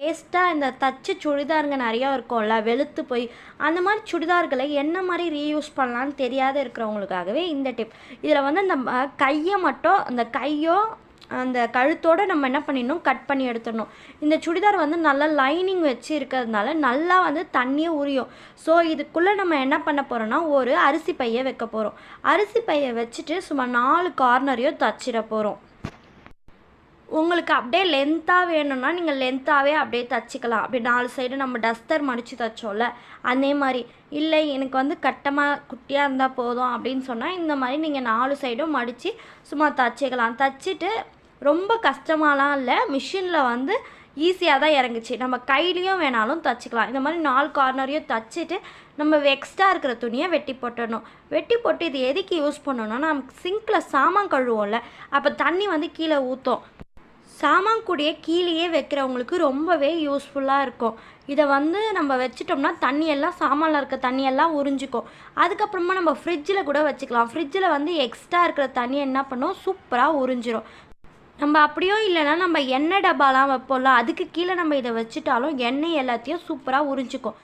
வேஸ்ட்டாக இந்த தச்சு சுடிதாருங்க நிறையா இருக்கும்ல வெளுத்து போய் அந்த மாதிரி சுடிதார்களை என்ன மாதிரி ரீயூஸ் பண்ணலான்னு தெரியாத இருக்கிறவங்களுக்காகவே இந்த டிப் இதில் வந்து அந்த கையை மட்டும் அந்த கையோ அந்த கழுத்தோடு நம்ம என்ன பண்ணிடணும்? கட் பண்ணி எடுத்துடணும். இந்த சுடிதார் வந்து நல்லா லைனிங் வச்சு இருக்கிறதுனால நல்லா வந்து தண்ணியே உரியும். ஸோ இதுக்குள்ளே நம்ம என்ன பண்ண போகிறோம்னா ஒரு அரிசி பையை வைக்க போகிறோம் அரிசி பையை வச்சுட்டு சும்மா நாலு கார்னரையும் தச்சிட போகிறோம் உங்களுக்கு அப்படியே லென்த்தாக வேணும்னா நீங்கள் லென்த்தாகவே அப்படியே தச்சுக்கலாம். அப்படி நாலு சைடு நம்ம டஸ்டர் மடித்து தைச்சோம்ல அதே மாதிரி. இல்லை எனக்கு வந்து கட்டமாக குட்டியாக இருந்தால் போதும் அப்படின்னு சொன்னால் இந்த மாதிரி நீங்கள் நாலு சைடும் மடித்து சும்மா தச்சுக்கலாம். தச்சுட்டு ரொம்ப கஷ்டமாலாம் இல்லை மிஷினில் வந்து ஈஸியாக தான் இறங்குச்சு. நம்ம கையிலையும் வேணாலும் தச்சுக்கலாம். இந்த மாதிரி நாலு கார்னரையும் தச்சுட்டு நம்ம எக்ஸ்ட்ரா இருக்கிற துணியை வெட்டி போட்டணும் வெட்டி போட்டு இது எதுக்கு யூஸ் பண்ணணும்னா நம்ம சிங்கில் சாமான் கழுவோம்ல அப்போ தண்ணி வந்து கீழே ஊற்றும் சாமான் கீழேயே வைக்கிறவங்களுக்கு ரொம்பவே யூஸ்ஃபுல்லாக இருக்கும். இதை வந்து நம்ம வச்சிட்டோம்னா தண்ணியெல்லாம் சாமானில் இருக்க தண்ணியெல்லாம் உறிஞ்சிக்கும். அதுக்கப்புறமா நம்ம ஃப்ரிட்ஜில் கூட வச்சுக்கலாம். ஃப்ரிட்ஜில் வந்து எக்ஸ்ட்ரா இருக்கிற தண்ணி என்ன பண்ணும்? சூப்பராக உறிஞ்சிரும். நம்ம அப்படியும் இல்லைன்னா நம்ம எண்ணெய் டப்பாலாம் வைப்போம்ல அதுக்கு கீழே நம்ம இதை வச்சுட்டாலும் எண்ணெய் எல்லாத்தையும் சூப்பராக உறிஞ்சிக்கும்.